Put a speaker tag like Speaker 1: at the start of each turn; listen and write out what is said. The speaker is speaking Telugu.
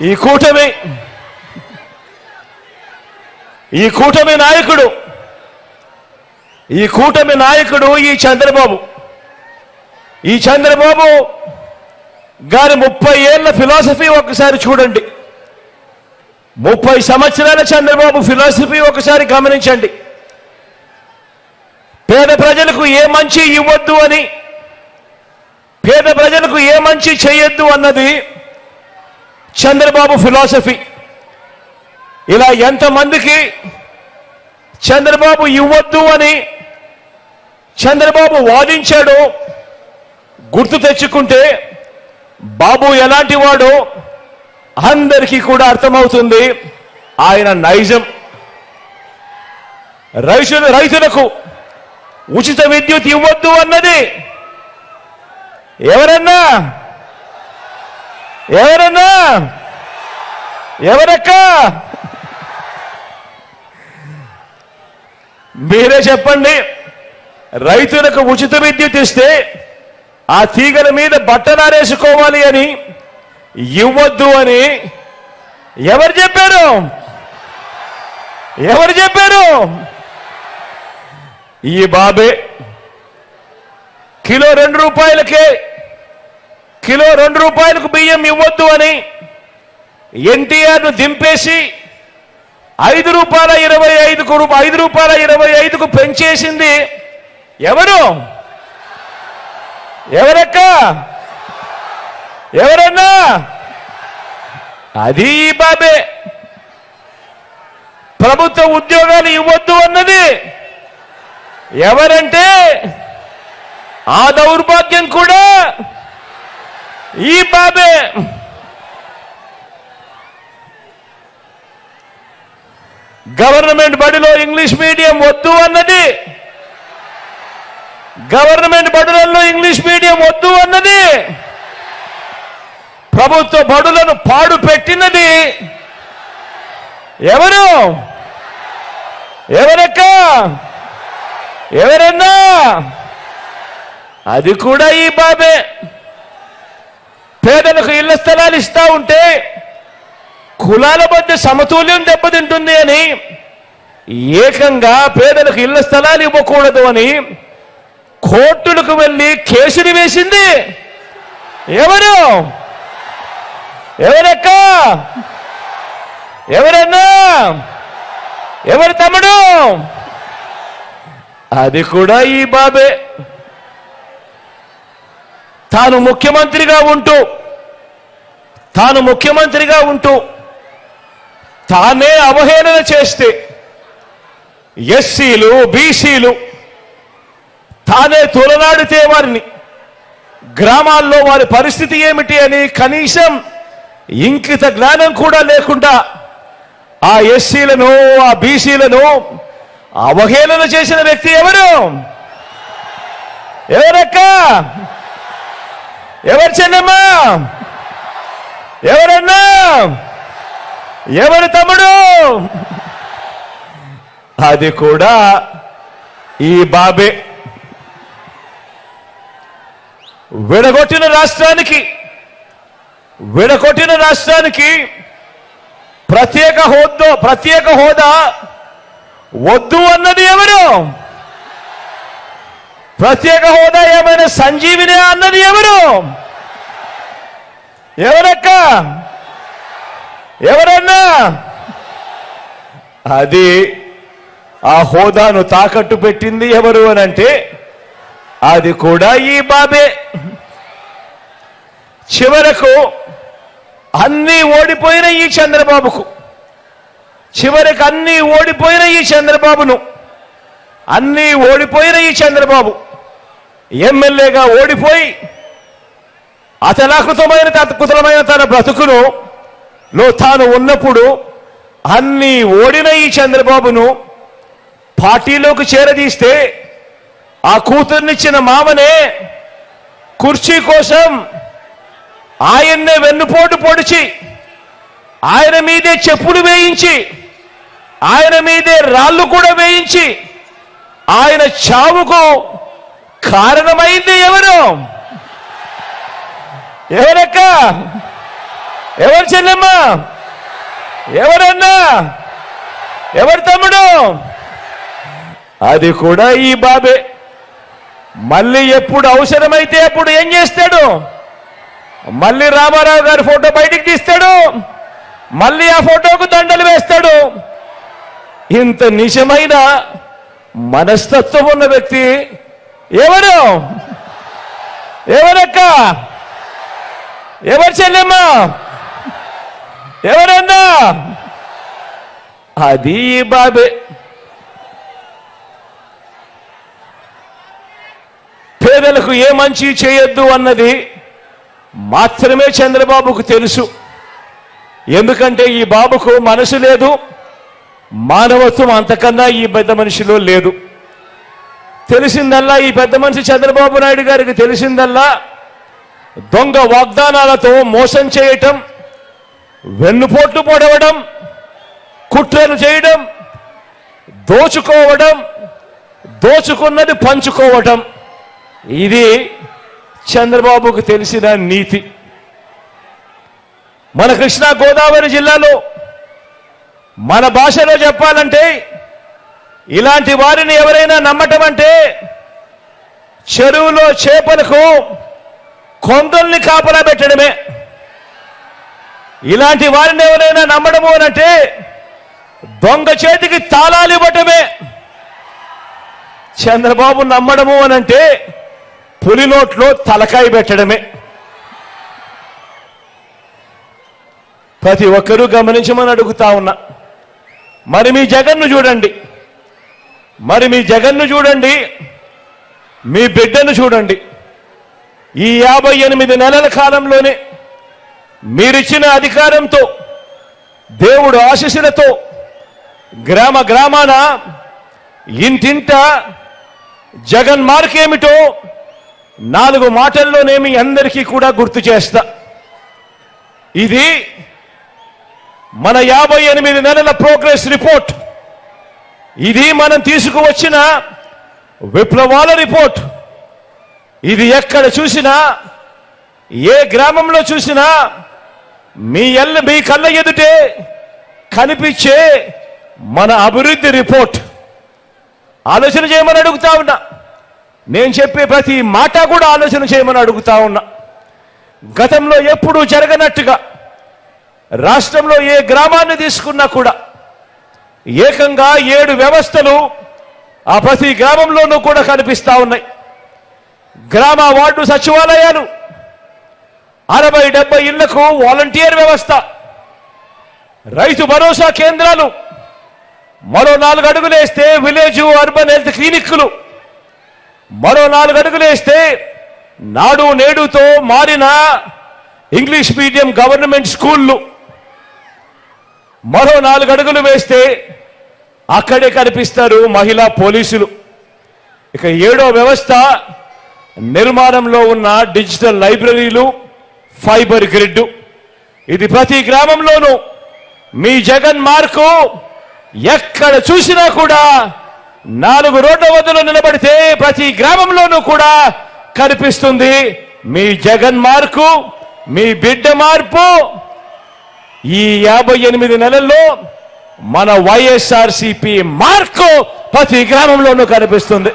Speaker 1: ఈ కూటమి ఈ కూటమి నాయకుడు ఈ కూటమి నాయకుడు ఈ చంద్రబాబు. ఈ చంద్రబాబు గారి ముప్పై ఏళ్ళ ఫిలాసఫీ ఒకసారి చూడండి. ముప్పై సంవత్సరాల చంద్రబాబు ఫిలాసఫీ ఒకసారి గమనించండి. పేద ప్రజలకు ఏ మంచి ఇవ్వద్దు అని పేద ప్రజలకు ఏ మంచి చేయొద్దు అన్నది చంద్రబాబు ఫిలాసఫీ. ఇలా ఎంతమందికి చంద్రబాబు ఇవ్వద్దు అని చంద్రబాబు వాదించాడో గుర్తు తెచ్చుకుంటే బాబు ఎలాంటి వాడో అందరికీ కూడా అర్థమవుతుంది ఆయన నైజం. రైతులు రైతులకు ఉచిత విద్యుత్ ఇవ్వద్దు అన్నది ఎవరన్నా ఎవరన్నా? ఎవరక్క? మీరే చెప్పండి. రైతులకు ఉచిత విద్యుత్ ఇస్తే ఆ తీగల మీద బట్టలారేసుకోవాలి అని ఇవ్వద్దు అని ఎవరు చెప్పారు? ఎవరు చెప్పారు? ఈ బాబే కిలో రెండు రూపాయలకే కిలో రెండు రూపాయలకు బియ్యం ఇవ్వద్దు అని ఎన్టీఆర్ను దింపేసి ఐదు రూపాయల ఇరవై ఐదుకు ఐదు రూపాయల ఇరవై ఐదుకు పెంచేసింది ఎవరు? ఎవరక్క? ఎవరన్నా? అది బాబే. ప్రభుత్వ ఉద్యోగాలు ఇవ్వద్దు అన్నది ఎవరంటే ఆ దౌర్భాగ్యం కూడా ఈ బాబే! గవర్నమెంట్ బడిలో ఇంగ్లీష్ మీడియం వద్దు అన్నది. గవర్నమెంట్ బడులలో ఇంగ్లీష్ మీడియం వద్దు అన్నది. ప్రభుత్వ బడులను పాడు పెట్టినది. ఎవరు? ఎవరక్క? ఎవరన్నా? అది కూడా ఈ బాబే. పేదలకు ఇళ్ళ స్థలాలు ఇస్తా ఉంటే కులాల మధ్య సమతుల్యం దెబ్బతింటుంది అని ఏకంగా పేదలకు ఇళ్ళ స్థలాలు ఇవ్వకూడదు అని కోర్టులకు వెళ్ళి కేసులు వేసింది. ఎవరు? ఎవరక్క? ఎవరన్నా? ఎవరు తమ్ముడు? అది కూడా ఈ బాబే. తాను ముఖ్యమంత్రిగా ఉంటూ తాను ముఖ్యమంత్రిగా ఉంటూ తానే అవహేళన చేస్తే ఎస్సీలు బీసీలు తానే తొలనాడితే వారిని. గ్రామాల్లో వారి పరిస్థితి ఏమిటి అని కనీసం ఇంకిత జ్ఞానం కూడా లేకుండా ఆ ఎస్సీలను ఆ బీసీలను అవహేళన చేసిన వ్యక్తి ఎవరు? ఎవరక్క? ఎవరు చెన్నమ్మా ఎవరన్నా? ఎవరు తమ్ముడు? అది కూడా ఈ బాబే. విడగొట్టిన రాష్ట్రానికి విడగొట్టిన రాష్ట్రానికి ప్రత్యేక హోదా ప్రత్యేక హోదా వద్దు అన్నది ఎవరు? ప్రత్యేక హోదా ఏమైనా సంజీవిని అన్నది ఎవరు? ఎవరక్క? ఎవరన్నా? అది ఆ హోదాను తాకట్టు పెట్టింది ఎవరు అని అంటే అది కూడా ఈ బాబే. చివరకు అన్నీ ఓడిపోయిన ఈ చంద్రబాబుకు. చివరికి అన్నీ ఓడిపోయిన ఈ చంద్రబాబును. అన్నీ ఓడిపోయిన ఈ చంద్రబాబు. ఎమ్మెల్యేగా ఓడిపోయి అతలాకృతమైన కుతలమైన తన బ్రతుకును లో తాను ఉన్నప్పుడు అన్ని ఓడిన ఈ చంద్రబాబును పార్టీలోకి చేరదీస్తే ఆ కూతుర్నిచ్చిన మామనే కుర్చీ కోసం ఆయన్నే వెన్నుపోటు పొడిచి ఆయన మీదే చెప్పులు వేయించి ఆయన మీదే రాళ్ళు కూడా వేయించి ఆయన చావుకు కారణమైంది ఎవరు? ఎవరక్క ఎవరు చెల్లెమ్మ? ఎవరన్నా? ఎవరు తమ్ముడు? అది కూడా ఈ బాబే. మళ్ళీ ఎప్పుడు అవసరమైతే అప్పుడు ఏం చేస్తాడు? మళ్ళీ రామారావు గారి ఫోటో బయటికి తీస్తాడు. మళ్ళీ ఆ ఫోటోకు దండలు వేస్తాడు. ఇంత నిజమైన మనస్తత్వం ఉన్న వ్యక్తి ఎవరు? ఎవరక్క? ఎవరు చెల్లెమ్మా? ఎవరన్నా? అది ఈ బాబే. పేదలకు ఏ మంచి చేయొద్దు అన్నది మాత్రమే చంద్రబాబుకు తెలుసు. ఎందుకంటే ఈ బాబుకు మనసు లేదు మానవత్వం అంతకన్నా ఈ పెద్ద మనిషిలో లేదు. తెలిసిందల్లా ఈ పెద్ద మనిషి చంద్రబాబు నాయుడు గారికి తెలిసిందల్లా దొంగ వాగ్దానాలతో మోసం చేయటం వెన్నుపోట్లు పొడవడం కుట్రలు చేయడం దోచుకోవడం దోచుకున్నది పంచుకోవటం. ఇది చంద్రబాబుకు తెలిసిన నీతి. మన కృష్ణా గోదావరి జిల్లాలో మన భాషలో చెప్పాలంటే ఇలాంటి వారిని ఎవరైనా నమ్మటం అంటే చెరువులో చేపలకు కొందల్ని కాపలా పెట్టడమే ఇలాంటి వారిని ఎవరైనా నమ్మడము అనంటే దొంగ చేతికి తాళాలు ఇవ్వటమే. చంద్రబాబు నమ్మడము అనంటే పులి నోట్లో తలకాయ పెట్టడమే. ప్రతి ఒక్కరూ గమనించమని అడుగుతా ఉన్నా. మరి మీ జగన్ను చూడండి. మరి మీ జగన్ను చూడండి. మీ బిడ్డను చూడండి. ఈ యాభై ఎనిమిది నెలల కాలంలోనే మీరిచ్చిన అధికారంతో దేవుడు ఆశీస్సులతో గ్రామ గ్రామాన ఇంటింట జగన్ మార్కేమిటో నాలుగు మాటల్లోనేమి అందరికీ కూడా గుర్తు చేస్తా. ఇది మన యాభై ఎనిమిది నెలల ప్రోగ్రెస్ రిపోర్ట్. ఇది మనం తీసుకువచ్చిన విప్లవాల రిపోర్ట్. ఇది ఎక్కడ చూసినా ఏ గ్రామంలో చూసినా మీ ఎల్ల మీ కళ్ళ ఎదుటే కనిపించే మన అభివృద్ధి రిపోర్ట్. ఆలోచన చేయమని అడుగుతా ఉన్నా. నేను చెప్పే ప్రతి మాట కూడా ఆలోచన చేయమని అడుగుతా ఉన్నా. గతంలో ఎప్పుడూ జరగనట్టుగా రాష్ట్రంలో ఏ గ్రామాన్ని తీసుకున్నా కూడా ఏకంగా ఏడు వ్యవస్థలు ఆ ప్రతి గ్రామంలోనూ కూడా కనిపిస్తా ఉన్నాయి. గ్రామ వార్డు సచివాలయాలు. అరవై డెబ్బై ఇళ్ళకు వాలంటీర్ వ్యవస్థ. రైతు భరోసా కేంద్రాలు. మరో నాలుగు అడుగులేస్తే విలేజ్ అర్బన్ హెల్త్ క్లినిక్లు. మరో నాలుగు అడుగులేస్తే నాడు నేడుతో మారిన ఇంగ్లీష్ మీడియం గవర్నమెంట్ స్కూళ్ళు. మరో నాలుగు అడుగులు వేస్తే అక్కడే కనిపిస్తారు మహిళా పోలీసులు. ఇక ఏడో వ్యవస్థ నిర్మాణంలో ఉన్న డిజిటల్ లైబ్రరీలు ఫైబర్ గ్రిడ్ ఇది ప్రతి గ్రామంలోనూ మీ జగన్ మార్కు ఎక్కడ చూసినా కూడా నాలుగు రోడ్ల వద్దలు నిలబడితే ప్రతి గ్రామంలోనూ కూడా కనిపిస్తుంది. మీ జగన్ మార్కు మీ బిడ్డ మార్పు. ఈ యాభై ఎనిమిది నెలల్లో మన వైఎస్ఆర్సిపి మార్కు ప్రతి గ్రామంలోనూ కనిపిస్తుంది.